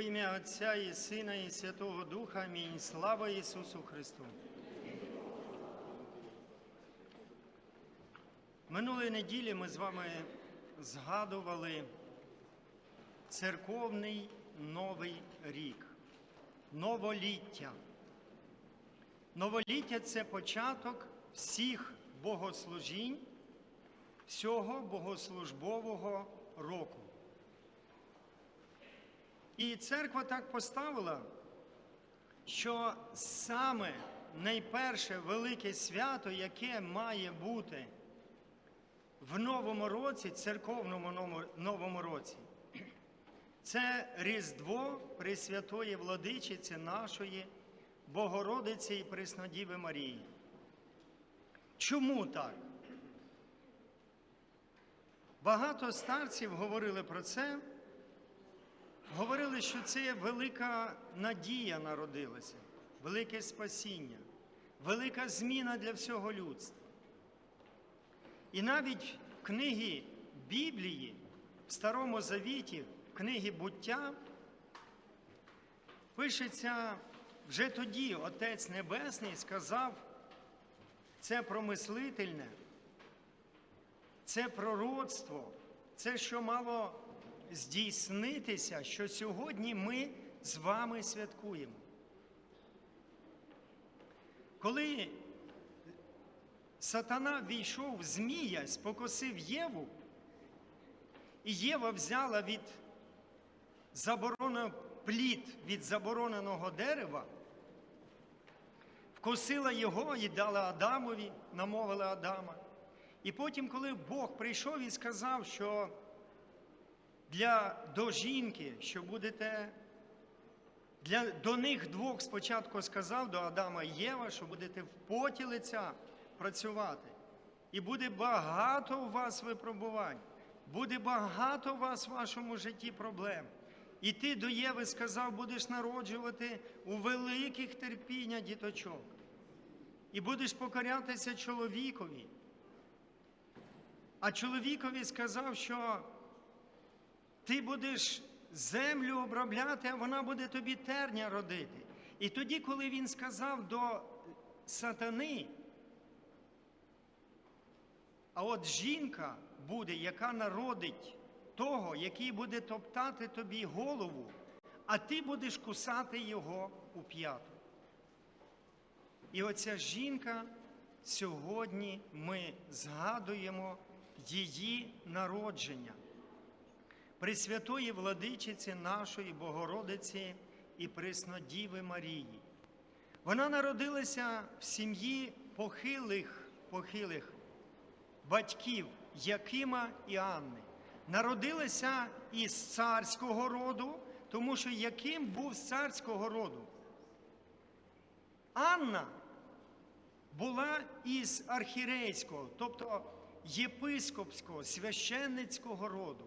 Во ім'я Отця і Сина, і Святого Духа. Амінь. Слава Ісусу Христу. Минулої неділі ми з вами згадували церковний Новий рік, новоліття. Новоліття це початок всіх богослужінь, всього богослужбового року. І церква так поставила, що саме найперше велике свято, яке має бути в новому році, церковному новому- році, це Різдво Пресвятої Владичиці нашої Богородиці і Преснодіви Марії. Чому так? Багато старців говорили про це, говорили, що це велика надія народилася, велике спасіння, велика зміна для всього людства. І навіть в книгі Біблії, в Старому Завіті, в книгі буття, пишеться вже тоді Отець Небесний сказав, це промислительне, це пророцтво, це що мало здійснитися, що сьогодні ми з вами святкуємо. Коли сатана війшов в Змія, спокосив Єву, і Єва взяла від забороненого плід від забороненого дерева, вкусила його і дала Адамові, намовила Адама. І потім, коли Бог прийшов і сказав, що для до жінки, що будете для, до них двох спочатку сказав до Адама і Єва, що будете в поті лиця працювати. І буде багато у вас випробувань, буде багато у вас в вашому житті проблем. І ти до Єви сказав, будеш народжувати у великих терпіння діточок. І будеш покорятися чоловікові. А чоловікові сказав, що ти будеш землю обробляти, а вона буде тобі терня родити. І тоді, коли він сказав до сатани, а от жінка буде, яка народить того, який буде топтати тобі голову, а ти будеш кусати його у п'яту. І оця жінка сьогодні ми згадуємо її народження. Пресвятої владичиці нашої Богородиці і Преснодіви Марії. Вона народилася в сім'ї похилих, похилих батьків Якима і Анни. Народилася із царського роду, тому що Яким був з царського роду. Анна була із архірейського, тобто єпископського, священницького роду.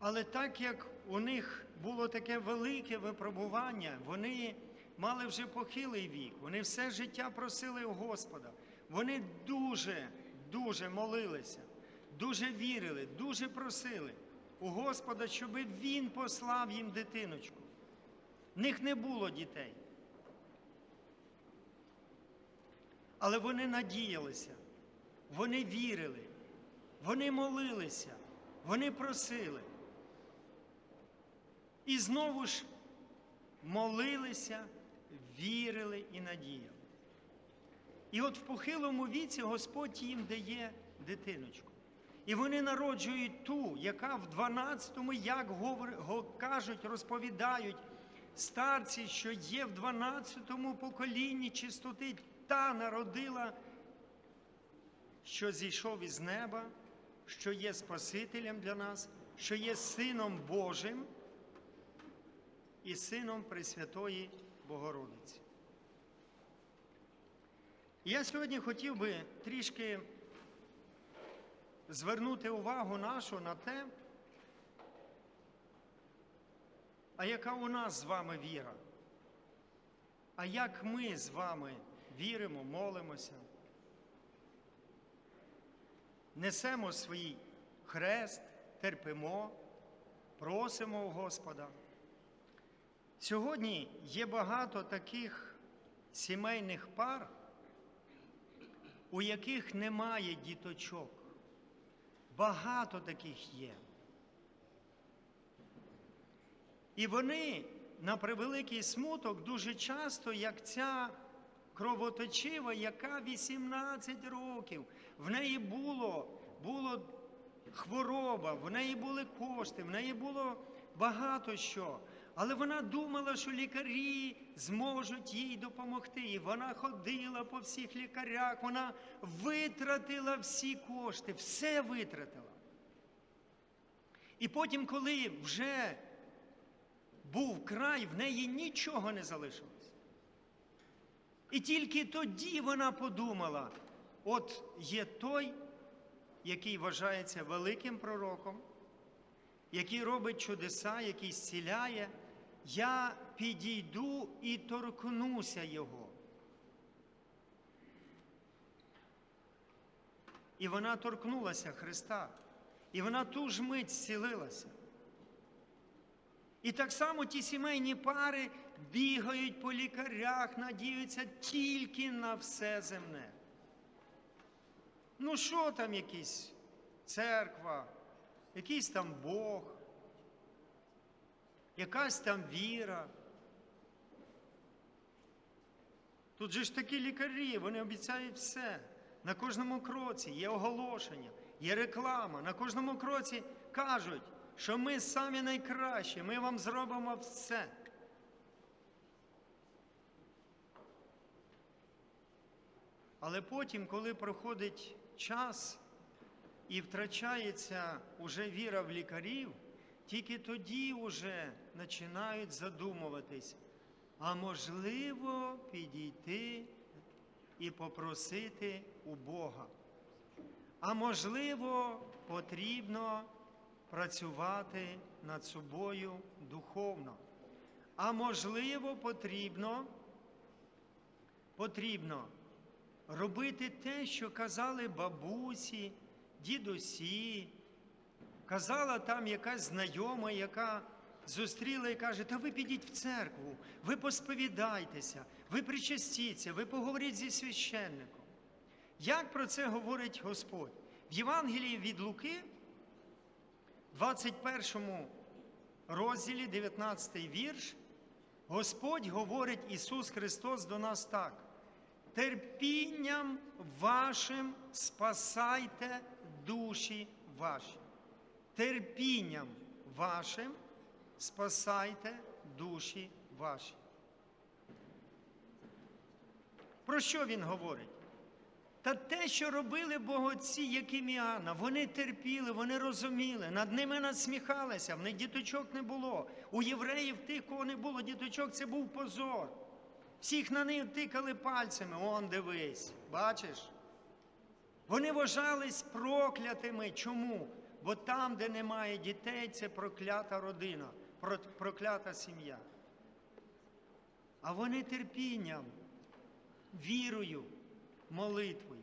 Але так як у них було таке велике випробування, вони мали вже похилий вік, вони все життя просили у Господа. Вони дуже, дуже молилися, дуже вірили, дуже просили у Господа, щоб Він послав їм дитиночку. В них не було дітей. Але вони надіялися, вони вірили, вони молилися, вони просили. І знову ж молилися, вірили і надіяли. І от в похилому віці Господь їм дає дитиночку. І вони народжують ту, яка в 12-му, як говор, кажуть, розповідають старці, що є в 12-му поколінні чистоти, та народила, що зійшов із неба, що є Спасителем для нас, що є Сином Божим і Сином Пресвятої Богородиці. Я сьогодні хотів би трішки звернути увагу нашу на те, а яка у нас з вами віра? А як ми з вами віримо, молимося, несемо свій хрест, терпимо, просимо у Господа. Сьогодні є багато таких сімейних пар, у яких немає діточок. Багато таких є. І вони, на превеликий смуток, дуже часто, як ця кровоточива, яка 18 років, в неї було, було хвороба, в неї були кошти, в неї було багато що. Але вона думала, що лікарі зможуть їй допомогти. І вона ходила по всіх лікарях, вона витратила всі кошти, все витратила. І потім, коли вже був край, в неї нічого не залишилось. І тільки тоді вона подумала: от є той, який вважається великим пророком, який робить чудеса, який зціляє, я підійду і торкнуся його. І вона торкнулася Христа, і вона ту ж мить зцілилася. І так само ті сімейні пари бігають по лікарях, надіються тільки на все земне. Ну, що там якісь церква, якийсь там Бог, якась там віра. Тут же ж такі лікарі, вони обіцяють все. На кожному кроці є оголошення, є реклама. На кожному кроці кажуть, що ми самі найкращі, ми вам зробимо все. Але потім, коли проходить час і втрачається уже віра в лікарів, тільки тоді вже починають задумуватись, а можливо підійти і попросити у Бога. А можливо, потрібно працювати над собою духовно. А можливо, потрібно, потрібно робити те, що казали бабусі, дідусі, казала там якась знайома, яка зустріла і каже, та ви підіть в церкву, ви посповідайтеся, ви причастіться, ви поговоріть зі священником. Як про це говорить Господь? В Євангелії від Луки, 21 розділі, 19 вірш, Господь говорить Ісус Христос до нас так. Терпінням вашим спасайте душі ваші. Терпінням вашим спасайте душі ваші. Про що він говорить? Та те, що робили богоці, як і Міана, вони терпіли, вони розуміли, над ними насміхалися, в них діточок не було. У євреїв тих, кого не було діточок, це був позор. Всіх на них тикали пальцями, он дивись, бачиш? Вони вважались проклятими. Чому? Бо там, де немає дітей, це проклята родина, проклята сім'я. А вони терпінням, вірою, молитвою.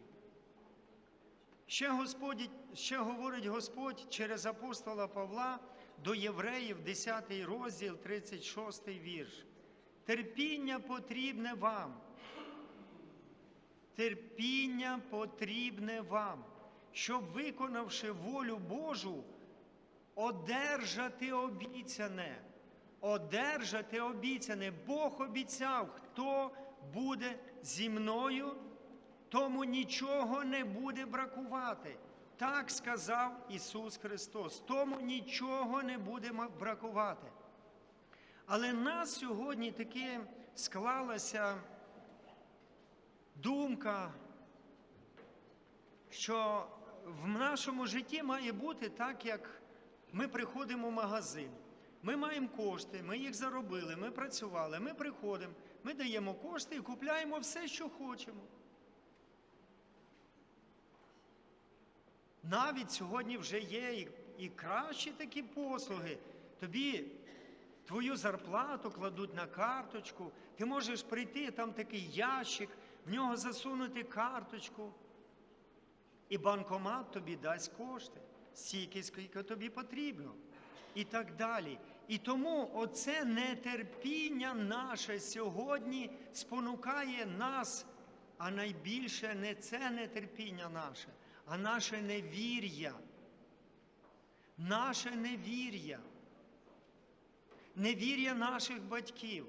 Ще, Господь, ще говорить Господь через апостола Павла до євреїв, 10 розділ, 36 вірш. Терпіння потрібне вам. Терпіння потрібне вам, щоб, виконавши волю Божу, одержати обіцяне. Одержати обіцяне. Бог обіцяв, хто буде зі мною, тому нічого не буде бракувати. Так сказав Ісус Христос. Тому нічого не буде бракувати. Але нас сьогодні таки склалася думка, що в нашому житті має бути так, як ми приходимо в магазин. Ми маємо кошти, ми їх заробили, ми працювали, ми приходимо, ми даємо кошти і купляємо все, що хочемо. Навіть сьогодні вже є і, і кращі такі послуги. Тобі твою зарплату кладуть на карточку, ти можеш прийти, там такий ящик, в нього засунути карточку. І банкомат тобі дасть кошти, стільки, скільки тобі потрібно. і так далі. І тому оце нетерпіння наше сьогодні спонукає нас, а найбільше не це нетерпіння наше, а наше невір'я. Наше невір'я, невір'я наших батьків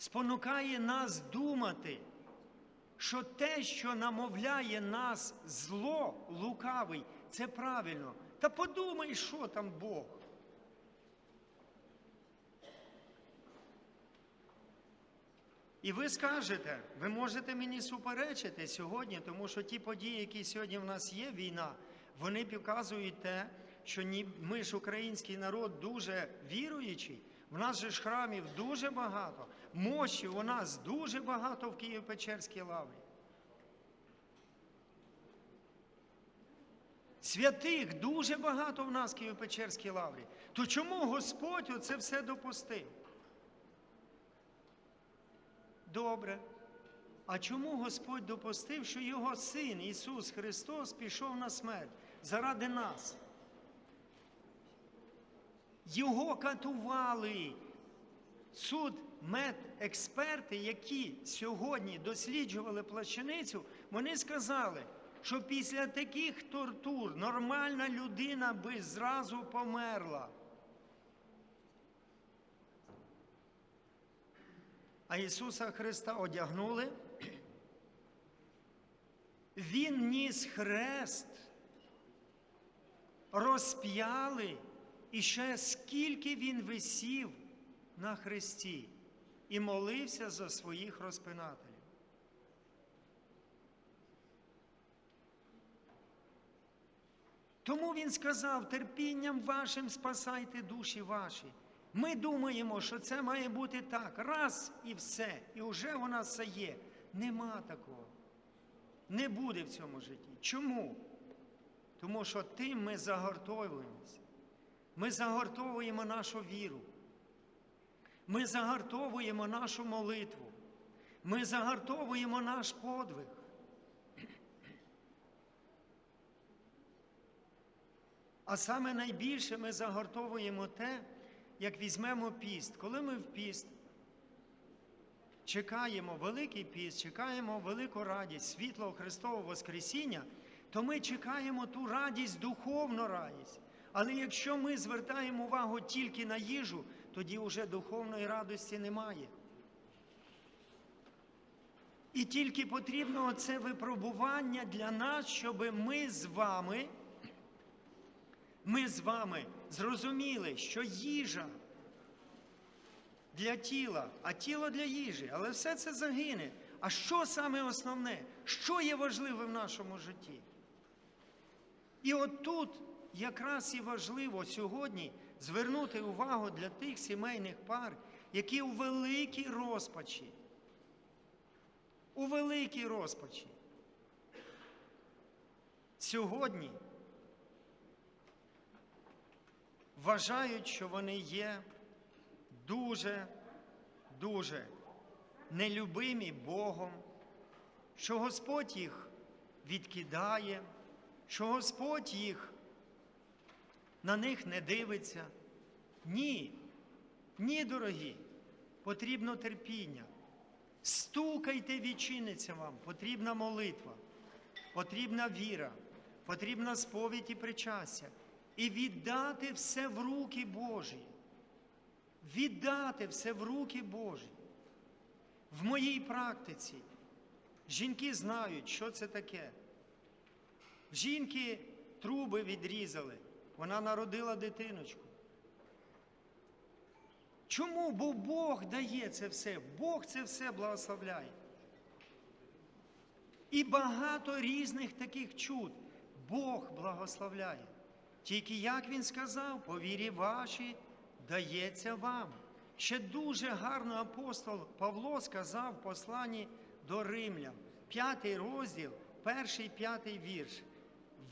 спонукає нас думати, що те, що намовляє нас зло лукавий, це правильно. Та подумай, що там Бог. І ви скажете, ви можете мені суперечити сьогодні, тому що ті події, які сьогодні в нас є, війна, вони показують те, що ми ж український народ дуже віруючий. В нас же ж храмів дуже багато, мощі у нас дуже багато в Києво-Печерській лаврі. Святих дуже багато в нас в Києво-Печерській лаврі. То чому Господь оце все допустив? Добре. А чому Господь допустив, що Його Син Ісус Христос пішов на смерть заради нас? Його катували. Суд, медексперти, які сьогодні досліджували плащаницю, вони сказали, що після таких тортур нормальна людина би зразу померла. А Ісуса Христа одягнули. Він ніс хрест, розп'яли, і ще скільки він висів на хресті і молився за своїх розпинателів. Тому він сказав: терпінням вашим спасайте душі ваші. Ми думаємо, що це має бути так, раз і все, і вже у нас все є. Нема такого. Не буде в цьому житті. Чому? Тому що тим ми загортовуємося. Ми загортовуємо нашу віру. Ми загартовуємо нашу молитву. Ми загартовуємо наш подвиг. А саме найбільше ми загортовуємо те, як візьмемо піст. Коли ми в піст чекаємо великий піст, чекаємо велику радість, світлого Христового Воскресіння, то ми чекаємо ту радість, духовну радість. Але якщо ми звертаємо увагу тільки на їжу, тоді вже духовної радості немає. І тільки потрібно це випробування для нас, щоб ми з вами, ми з вами зрозуміли, що їжа для тіла, а тіло для їжі, але все це загине. А що саме основне? Що є важливе в нашому житті? І от тут якраз і важливо сьогодні звернути увагу для тих сімейних пар, які у великій розпачі. У великій розпачі. Сьогодні вважають, що вони є дуже, дуже нелюбимі Богом, що Господь їх відкидає, що Господь їх на них не дивиться. Ні, ні, дорогі, потрібно терпіння. Стукайте, відчиниться вам, потрібна молитва, потрібна віра, потрібна сповідь і причастя. І віддати все в руки Божі. Віддати все в руки Божі. В моїй практиці жінки знають, що це таке. Жінки труби відрізали, вона народила дитиночку. Чому? Бо Бог дає це все, Бог це все благословляє. І багато різних таких чуд Бог благословляє. Тільки, як він сказав, по вірі вашій дається вам. Ще дуже гарно апостол Павло сказав в посланні до римлян, п'ятий розділ, перший п'ятий вірш.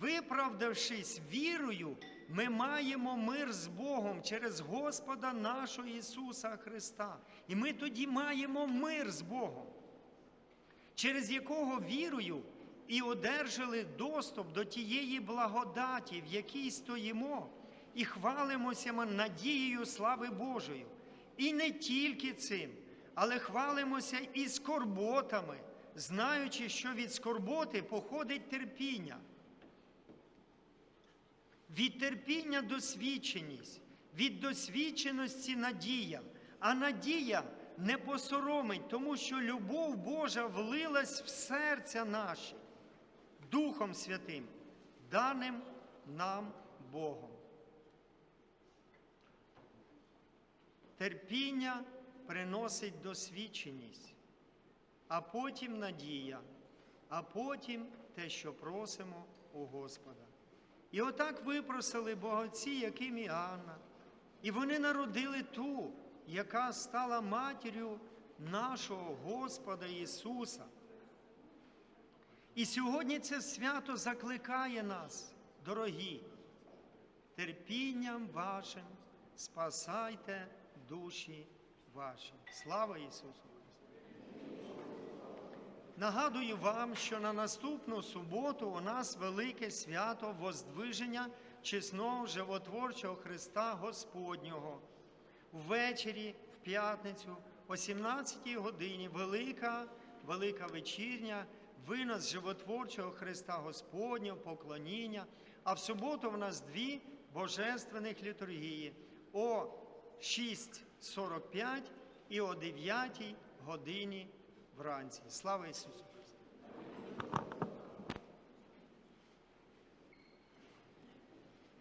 Виправдавшись вірою, ми маємо мир з Богом через Господа нашого Ісуса Христа. І ми тоді маємо мир з Богом, через якого вірою і одержали доступ до тієї благодаті, в якій стоїмо, і хвалимося ми надією слави Божої. І не тільки цим, але хвалимося і скорботами, знаючи, що від скорботи походить терпіння. Від терпіння досвідченість, від досвідченості надія. А надія не посоромить, тому що любов Божа влилась в серця наші Духом Святим, даним нам Богом. Терпіння приносить досвідченість, а потім надія, а потім те, що просимо у Господа. І отак випросили богоці, яким і Анна. І вони народили ту, яка стала матір'ю нашого Господа Ісуса. І сьогодні це свято закликає нас, дорогі, терпінням вашим спасайте душі ваші. Слава Ісусу! Нагадую вам, що на наступну суботу у нас велике свято Воздвиження чесного животворчого Христа Господнього. Ввечері, в п'ятницю, о 17-й годині, велика, велика вечірня, винос животворчого Христа Господнього, поклоніння. А в суботу в нас дві божественних літургії о 6.45 і о 9 годині вранці. Слава Ісусу Христу!